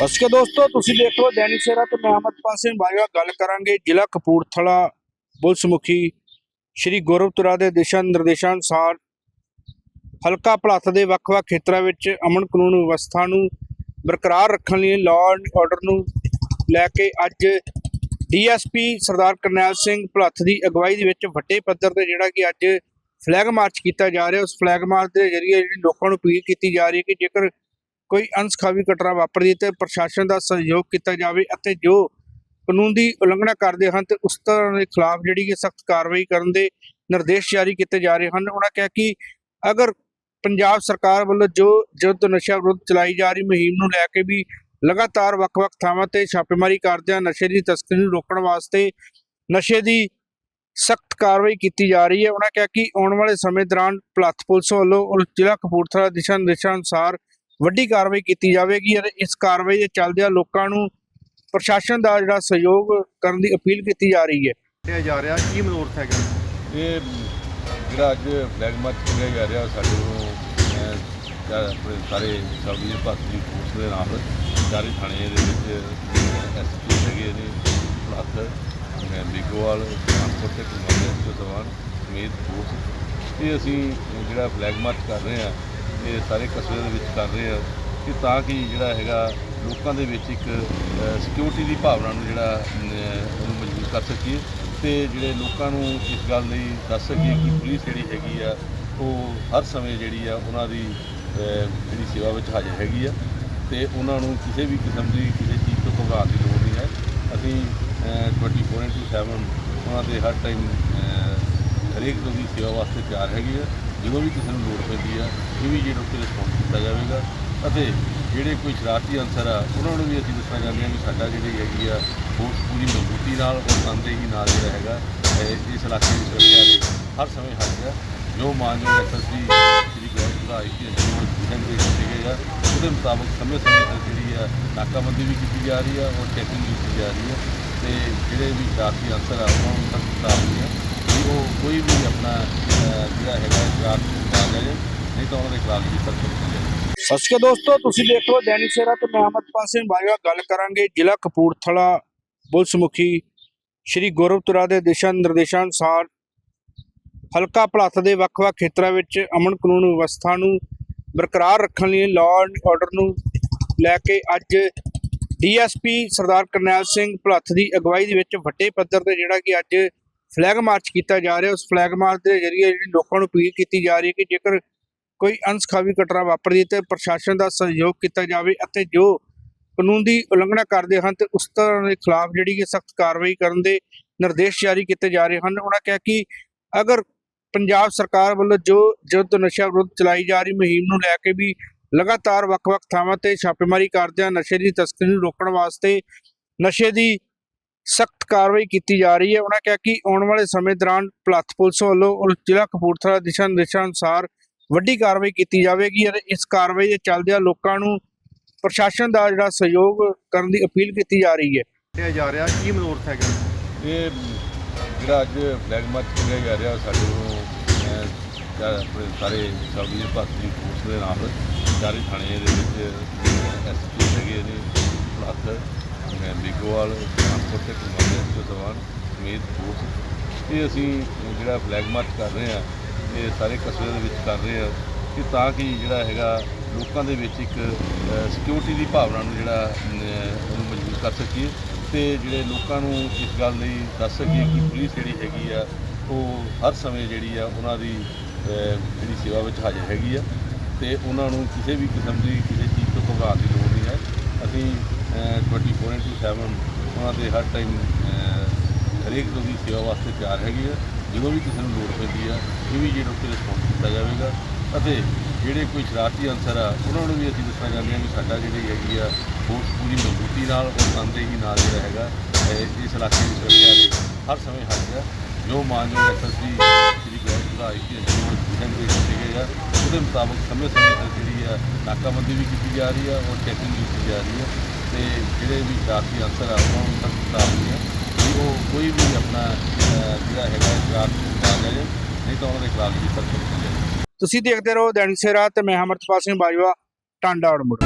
ਸਤਿ ਸ਼੍ਰੀ ਅਕਾਲ ਦੋਸਤੋ, ਤੁਸੀਂ ਦੇਖ ਰਹੇ ਹੋ ਦੈਨਿਕ ਸੇਰਾ ਤੇ ਮੈਂ ਅਮਰਪਾਲ ਸਿੰਘ ਬਾਜਵਾ। ਗੱਲ ਕਰਾਂਗੇ ਜ਼ਿਲ੍ਹਾ ਕਪੂਰਥਲਾ ਪੁਲਿਸ ਮੁਖੀ ਸ਼੍ਰੀ ਗੌਰਵ ਦੇ ਦਿਸ਼ਾ ਨਿਰਦੇਸ਼ਾਂ ਅਨੁਸਾਰ ਹਲਕਾ ਭਲੱਥ ਦੇ ਵੱਖ-ਵੱਖ ਖੇਤਰਾਂ ਵਿੱਚ ਅਮਨ ਕਾਨੂੰਨ ਵਿਵਸਥਾ ਨੂੰ ਬਰਕਰਾਰ ਰੱਖਣ ਲਈ ਲਾਅ ਐਂਡ ਆਰਡਰ ਨੂੰ ਲੈ ਕੇ ਅੱਜ ਡੀਐਸਪੀ ਸਰਦਾਰ ਕਰਨੈਲ ਸਿੰਘ ਭਲੱਥ ਦੀ ਅਗਵਾਈ ਦੇ ਵਿੱਚ ਵੱਡੇ ਪੱਧਰ ਤੇ ਜਿਹੜਾ ਕਿ ਅੱਜ ਫਲੈਗ ਮਾਰਚ ਕੀਤਾ ਜਾ ਰਿਹਾ। ਉਸ ਫਲੈਗ ਮਾਰਚ ਦੇ ਜ਼ਰੀਏ ਜਿਹੜੀ ਲੋਕਾਂ ਨੂੰ ਅਪੀਲ ਕੀਤੀ ਜਾ ਰਹੀ ਹੈ ਕਿ ਜੇਕਰ ਕੋਈ ਅਨਸਖਾਵੀ ਘਟਨਾ ਵਾਪਰਦੀ ਹੈ ਤੇ ਪ੍ਰਸ਼ਾਸਨ ਦਾ ਸਹਿਯੋਗ ਕੀਤਾ ਜਾਵੇ ਅਤੇ ਜੋ ਕਾਨੂੰਨ ਦੀ ਉਲੰਘਣਾ ਕਰਦੇ ਹਨ ਤੇ ਉਸ ਤਰ੍ਹਾਂ ਦੇ ਖਿਲਾਫ ਜਿਹੜੀ ਕਿ ਸਖਤ ਕਾਰਵਾਈ ਕਰਨ ਦੇ ਨਿਰਦੇਸ਼ ਜਾਰੀ ਕੀਤੇ ਜਾ ਰਹੇ ਹਨ। ਉਹਨਾਂ ਕਿਹਾ ਕਿ ਅਗਰ ਪੰਜਾਬ ਸਰਕਾਰ ਵੱਲੋਂ ਜੋ ਜਦ ਨਸ਼ਾ ਵਿਰੁੱਧ ਚਲਾਈ ਜਾ ਰਹੀ ਮੁਹਿੰਮ ਨੂੰ ਲੈ ਕੇ ਵੀ ਲਗਾਤਾਰ ਵੱਖ-ਵੱਖ ਥਾਵਾਂ ਤੇ ਛਾਪੇਮਾਰੀ ਕਰਦਿਆਂ ਨਸ਼ੇ ਦੀ ਤਸਕਰੀ ਨੂੰ ਰੋਕਣ ਵਾਸਤੇ ਨਸ਼ੇ ਦੀ ਸਖਤ ਕਾਰਵਾਈ ਕੀਤੀ ਜਾ ਰਹੀ ਹੈ, ਉਹਨਾਂ ਕਿਹਾ ਕਿ ਆਉਣ ਵਾਲੇ ਸਮੇਂ ਦੌਰਾਨ ਪਲੱਥ ਪੁਲਿਸ ਵੱਲੋਂ ਔਰ ਜ਼ਿਲ੍ਹਾ ਕਪੂਰਥਲਾ ਦਿਸ਼ਾ ਨਿਰਦੇਸ਼ਾਂ ਅਨੁਸਾਰ ਵੱਡੀ ਕਾਰਵਾਈ ਕੀਤੀ ਜਾਵੇਗੀ ਅਤੇ ਇਸ ਕਾਰਵਾਈ ਦੇ ਚੱਲਦਿਆਂ ਲੋਕਾਂ ਨੂੰ ਪ੍ਰਸ਼ਾਸਨ ਦਾ ਜਿਹੜਾ ਸਹਿਯੋਗ ਕਰਨ ਦੀ ਅਪੀਲ ਕੀਤੀ ਜਾ ਰਹੀ ਹੈ। ਕਿਹਾ ਜਾ ਰਿਹਾ ਕੀ ਮਨੋਰਥ ਹੈਗਾ? ਇਹ ਜਿਹੜਾ ਅੱਜ ਫਲੈਗ ਮਾਰਚ ਕੀਤਾ ਜਾ ਰਿਹਾ ਸਾਡੇ ਵੱਲੋਂ ਸਾਰੇ ਸਰਬੀਰ ਭਾਰਤੀ ਫੋਰਸ ਦੇ ਨਾਲ ਚਾਰੇ ਥਾਣੇ ਦੇ ਵਿੱਚ ਐਸਪੀ ਹੈਗੇ ਨੇ ਪਲੱਥ ਬਿਗੋਵਾਲ ਟਰਾਂਸਪੋਰਟ ਤੇ ਕਮਾਂਡਰ ਸਵਾਨ ਸਮੇਤ ਫੋਰਸ ਇਹ ਅਸੀਂ ਜਿਹੜਾ ਫਲੈਗ ਮਾਰਚ ਕਰ ਰਹੇ ਆ ਇਹ ਸਾਰੇ ਕਸਬੇ ਦੇ ਵਿੱਚ ਕਰ ਰਹੇ ਆ ਕਿ ਤਾਂ ਕਿ ਜਿਹੜਾ ਹੈਗਾ ਲੋਕਾਂ ਦੇ ਵਿੱਚ ਇੱਕ ਸਿਕਿਉਰਿਟੀ ਦੀ ਭਾਵਨਾ ਨੂੰ ਜਿਹੜਾ ਉਹਨੂੰ ਮਜ਼ਬੂਤ ਕਰ ਸਕੀਏ ਤੇ ਜਿਹੜੇ ਲੋਕਾਂ ਨੂੰ ਇਸ ਗੱਲ ਲਈ ਦੱਸ ਸਕੀਏ ਕਿ ਪੁਲਿਸ ਜਿਹੜੀ ਹੈਗੀ ਆ ਉਹ ਹਰ ਸਮੇਂ ਜਿਹੜੀ ਆ ਉਹਨਾਂ ਦੀ ਜਿਹੜੀ ਸੇਵਾ ਵਿੱਚ ਹਾਜ਼ਰ ਹੈਗੀ ਆ ਤੇ ਉਹਨਾਂ ਨੂੰ ਕਿਸੇ ਵੀ ਕਿਸਮ ਦੀ ਕਿਸੇ ਚੀਜ਼ ਤੋਂ ਘਬਰਾਉਣ ਦੀ ਲੋੜ ਨਹੀਂ ਹੈ। ਅਸੀਂ ਅਹ, 24/7 ਉਹਨਾਂ ਦੇ ਹਰ ਟਾਈਮ ਹਰੇਕ ਤੋਂ ਦੀ ਸੇਵਾ ਵਾਸਤੇ ਤਿਆਰ ਹੈਗੀ ਆ। ਜਦੋਂ ਵੀ ਕਿਸੇ ਨੂੰ ਲੋੜ ਪੈਂਦੀ ਆ ਇਮੀਡੀਏਟ ਉੱਤੇ ਰਿਸਪੌਂਸ ਕੀਤਾ ਜਾਵੇਗਾ। ਅਤੇ ਜਿਹੜੇ ਕੋਈ ਸ਼ਰਾਰਤੀ ਅਨਸਰ ਆ, ਉਹਨਾਂ ਨੂੰ ਵੀ ਅਸੀਂ ਦੱਸਣਾ ਚਾਹੁੰਦੇ ਹਾਂ ਕਿ ਸਾਡਾ ਜਿਹੜੀ ਹੈਗੀ ਆ ਫੋਰਸ ਪੂਰੀ ਮਜ਼ਬੂਤੀ ਨਾਲ ਔਰ ਤਨਦੇਹੀ ਨਾਲ ਜਿਹੜਾ ਹੈਗਾ ਇਸ ਇਲਾਕੇ ਦੀ ਸੁਰੱਖਿਆ ਲਈ ਹਰ ਸਮੇਂ ਹਾਜ਼ਰ ਆ। ਜੋ ਮਾਨਯੋਗ ਐਸਐਸਪੀ ਸ੍ਰੀ ਗੌਰਵ ਆਈਪੀ ਅਧਿਕਾਰੀ ਦਿਸ਼ਾ ਦਿੱਤੇ ਗਏ ਆ, ਉਹਦੇ ਮੁਤਾਬਕ ਸਮੇਂ ਸਮੇਂ ਤੇ ਜਿਹੜੀ ਆ, ਨਾਕਾਬੰਦੀ ਵੀ ਕੀਤੀ ਜਾ ਰਹੀ ਆ ਔਰ ਚੈਕਿੰਗ ਵੀ ਕੀਤੀ ਜਾ ਰਹੀ ਆ। ਤੇ ਜਿਹੜੇ ਵੀ ਸ਼ਰਾਰਤੀ ਅਨਸਰ ਆ, ਉਹਨਾਂ ਨੂੰ ਸਖਤ ਚੇਤਾਵਨੀ ਆ ਕਿ ਉਹ ਕੋਈ ਵੀ ਆਪਣਾ ਜਿਹੜਾ ਹੈਗਾ ਸ਼ਰਾਰਤ ਨਾ ਜਾਏ ਨਹੀਂ ਤਾਂ ਉਹਨਾਂ ਦੇ ਖਿਲਾਫ ਵੀ ਸਖਤ ਸਤਿ ਸ਼੍ਰੀ ਅਕਾਲ ਦੋਸਤੋ, ਤੁਸੀਂ ਦੇਖ ਰਹੇ ਹੋ ਦੈਨਿਕ ਸੇਰਾ ਤੇ ਮੈਂ ਅਮਰਪਾਲ ਸਿੰਘ ਬਾਜਵਾ ਗੱਲ ਕਰਾਂਗੇ ਜ਼ਿਲ੍ਹਾ ਕਪੂਰਥਲਾ ਪੁਲਿਸ ਮੁਖੀ ਸ਼੍ਰੀ ਗੌਰਵ ਦੇ ਦਿਸ਼ਾ ਨਿਰਦੇਸ਼ਾਂ ਅਨੁਸਾਰ ਹਲਕਾ ਭਲੱਥ ਦੇ ਵੱਖ-ਵੱਖ ਖੇਤਰਾਂ ਵਿੱਚ ਅਮਨ ਕਾਨੂੰਨ ਵਿਵਸਥਾ ਨੂੰ ਬਰਕਰਾਰ ਰੱਖਣ ਲਈ ਲਾਅ ਐਂਡ ਆਰਡਰ ਨੂੰ ਲੈ ਕੇ ਅੱਜ ਡੀਐਸਪੀ ਸਰਦਾਰ ਕਰਨੈਲ ਸਿੰਘ ਭਲੱਥ ਦੀ ਅਗਵਾਈ ਦੇ ਵਿੱਚ ਵੱਡੇ ਪੱਧਰ ਤੇ ਜਿਹੜਾ ਕਿ ਅੱਜ ਫਲੈਗ ਮਾਰਚ ਕੀਤਾ ਜਾ ਰਿਹਾ ਉਸ ਫਲੈਗ ਮਾਰਚ ਦੇ ਜ਼ਰੀਏ ਜਿਹੜੀ ਲੋਕਾਂ ਨੂੰ ਅਪੀਲ ਕੀਤੀ ਜਾ ਰਹੀ ਹੈ ਕਿ ਜੇਕਰ ਕੋਈ ਅਨਸਖਾਵੀ ਘਟਨਾ ਵਾਪਰਦੀ ਹੈ ਤੇ ਪ੍ਰਸ਼ਾਸਨ ਦਾ ਸਹਿਯੋਗ ਕੀਤਾ ਜਾਵੇ ਅਤੇ ਜੋ ਕਾਨੂੰਨ ਦੀ ਉਲੰਘਣਾ ਕਰਦੇ ਹਨ ਤੇ ਉਸ ਤਰ੍ਹਾਂ ਦੇ ਖਿਲਾਫ ਜਿਹੜੀ ਕਿ ਸਖਤ ਕਾਰਵਾਈ ਕਰਨ ਦੇ ਨਿਰਦੇਸ਼ ਜਾਰੀ ਕੀਤੇ ਜਾ ਰਹੇ ਹਨ। ਉਹਨਾਂ ਕਿਹਾ ਕਿ ਅਗਰ ਪੰਜਾਬ ਸਰਕਾਰ ਵੱਲੋਂ ਜੋ ਜਦ ਨਸ਼ਾ ਵਿਰੁੱਧ ਚਲਾਈ ਜਾ ਰਹੀ ਮੁਹਿੰਮ ਨੂੰ ਲੈ ਕੇ ਵੀ ਲਗਾਤਾਰ ਵੱਖ-ਵੱਖ ਥਾਵਾਂ ਤੇ ਛਾਪੇਮਾਰੀ ਕਰਦਿਆਂ ਨਸ਼ੇ ਦੀ ਤਸਕਰੀ ਨੂੰ ਰੋਕਣ ਵਾਸਤੇ ਨਸ਼ੇ ਦੀ ਸਖਤ ਕਾਰਵਾਈ ਕੀਤੀ ਜਾ ਰਹੀ ਹੈ। ਉਹਨਾਂ ਕਿਹਾ ਕਿ ਆਉਣ ਵਾਲੇ ਸਮੇਂ ਦੌਰਾਨ ਪਲੱਥ ਪੁਲਿਸ ਵੱਲੋਂ ਔਰ ਜ਼ਿਲ੍ਹਾ ਕਪੂਰਥਲਾ ਦਿਸ਼ਾ ਨਿਰਦੇਸ਼ਾਂ ਅਨੁਸਾਰ ਵੱਡੀ ਕਾਰਵਾਈ ਕੀਤੀ ਜਾਵੇਗੀ ਅਤੇ ਇਸ ਕਾਰਵਾਈ ਦੇ ਚੱਲਦਿਆਂ ਲੋਕਾਂ ਨੂੰ ਪ੍ਰਸ਼ਾਸਨ ਦਾ ਜਿਹੜਾ ਸਹਿਯੋਗ ਕਰਨ ਦੀ ਅਪੀਲ ਕੀਤੀ ਜਾ ਰਹੀ ਹੈ। ਕਿਹਾ ਜਾ ਰਿਹਾ ਕੀ ਮਨੋਰਥ ਹੈਗਾ? ਇਹ ਜਿਹੜਾ ਅੱਜ ਫਲੈਗ ਮਾਰਚ ਕੀਤਾ ਜਾ ਰਿਹਾ ਸਾਡੇ ਵੱਲੋਂ ਆਪਣੇ ਸਾਰੇ ਸਰਬੀਰ ਭਾਰਤੀ ਫੋਰਸ ਦੇ ਨਾਲ ਚਾਰੇ ਥਾਣੇ ਦੇ ਵਿੱਚ ਐਸਪੀ ਹੈਗੇ ਨੇ ਪਲੱਥ ਬਿਗੋਵਾਲ ਟਰਾਂਸਪੋਰਟ ਤੇ ਕਮਾਂਡਰ ਤੋਂ ਸਵਾਨ ਸਮੇਤ ਫੋਰਸ ਇਹ ਅਸੀਂ ਜਿਹੜਾ ਫਲੈਗ ਮਾਰਚ ਕਰ ਰਹੇ ਆ, ਇਹ ਸਾਰੇ ਕਸਬੇ ਦੇ ਵਿੱਚ ਕਰ ਰਹੇ ਆ। ਕਿ ਤਾਂ ਕਿ ਜਿਹੜਾ ਹੈਗਾ, ਲੋਕਾਂ ਦੇ ਵਿੱਚ ਇੱਕ ਸਿਕਿਉਰਿਟੀ ਦੀ ਭਾਵਨਾ ਨੂੰ ਜਿਹੜਾ ਉਹਨੂੰ ਮਜ਼ਬੂਤ ਕਰ ਸਕੀਏ। ਤੇ ਜਿਹੜੇ ਲੋਕਾਂ ਨੂੰ ਇਸ ਗੱਲ ਲਈ ਦੱਸ ਸਕੀਏ ਕਿ ਪੁਲਿਸ ਜਿਹੜੀ ਹੈਗੀ ਆ, ਉਹ ਹਰ ਸਮੇਂ ਜਿਹੜੀ ਆ, ਉਹਨਾਂ ਦੀ ਜਿਹੜੀ ਸੇਵਾ ਵਿੱਚ ਹਾਜ਼ਰ ਹੈਗੀ ਆ। ਤੇ ਉਹਨਾਂ ਨੂੰ ਕਿਸੇ ਵੀ ਕਿਸਮ ਦੀ ਕਿਸੇ ਚੀਜ਼ ਤੋਂ ਘਬਰਾਉਣ ਦੀ ਲੋੜ ਨਹੀਂ ਹੈ। ਅਸੀਂ ਅਹ, 24/7 ਉਹਨਾਂ ਦੇ ਹਰ ਟਾਈਮ ਹਰੇਕ ਤੋਂ ਦੀ ਸੇਵਾ ਵਾਸਤੇ ਤਿਆਰ ਹੈਗੀ ਆ। ਜਦੋਂ ਵੀ ਕਿਸੇ ਨੂੰ ਲੋੜ ਪੈਂਦੀ ਆ ਇਮੀਡੀਏਟ ਉੱਤੇ ਰਿਸਪੌਂਸ ਕੀਤਾ ਜਾਵੇਗਾ। ਅਤੇ ਜਿਹੜੇ ਕੋਈ ਸ਼ਰਾਰਤੀ ਅਨਸਰ ਆ ਉਹਨਾਂ ਨੂੰ ਵੀ ਅਸੀਂ ਦੱਸਣਾ ਚਾਹੁੰਦੇ ਹਾਂ ਕਿ ਸਾਡਾ ਜਿਹੜੀ ਹੈਗੀ ਆ ਫੋਰਸ ਪੂਰੀ ਮਜ਼ਬੂਤੀ ਨਾਲ ਔਰ ਤਨਦੇਹੀ ਨਾਲ ਜਿਹੜਾ ਹੈਗਾ ਇਸ ਇਲਾਕੇ ਦੀ ਸੁਰੱਖਿਆ ਲਈ ਹਰ ਸਮੇਂ ਹਾਜ਼ਰ ਆ। ਜੋ ਮਾਨਯੋਗ ਐਸਐਸਪੀ ਸ੍ਰੀ ਗੌਰਵ ਦਾ ਆਈਪੀ ਦਿਸ਼ਾ ਨਿਰਦੇਸ਼ ਦਿੱਤੇ ਗਏ ਆ, ਉਹਦੇ ਮੁਤਾਬਕ ਸਮੇਂ ਸਮੇਂ ਤੇ ਜਿਹੜੀ ਆ ਨਾਕਾਬੰਦੀ ਵੀ ਕੀਤੀ ਜਾ ਰਹੀ ਆ ਔਰ ਚੈਕਿੰਗ ਵੀ ਕੀਤੀ ਜਾ ਰਹੀ ਆ, ਤੇ ਜਿਹੜੇ ਵੀ ਸ਼ਰਾਰਤੀ ਅਫਸਰ ਆ, ਉਹਨਾਂ ਨੂੰ ਸਖਤ ਚੇਤਾਵਨੀ ਆ ਕਿ ਉਹ ਕੋਈ ਵੀ ਆਪਣਾ ਜਿਹੜਾ ਹੈਗਾ ਸ਼ਰਾਰਤ ਨਾ ਜਾਏ ਨਹੀਂ ਤਾਂ ਉਹਨਾਂ ਦੇ ਖਿਲਾਫ ਵੀ ਸਖਤ ਕੀਤੀ ਜਾਏ ਤੁਸੀਂ ਦੇਖਦੇ ਰਹੋ ਦੈਨਿਕ ਸੇਰਾ ਤੇ ਮੈਂ ਅਮਰਪਾਲ ਸਿੰਘ ਬਾਜਵਾ, ਟਾਂਡਾ ਅੜਮੁੜ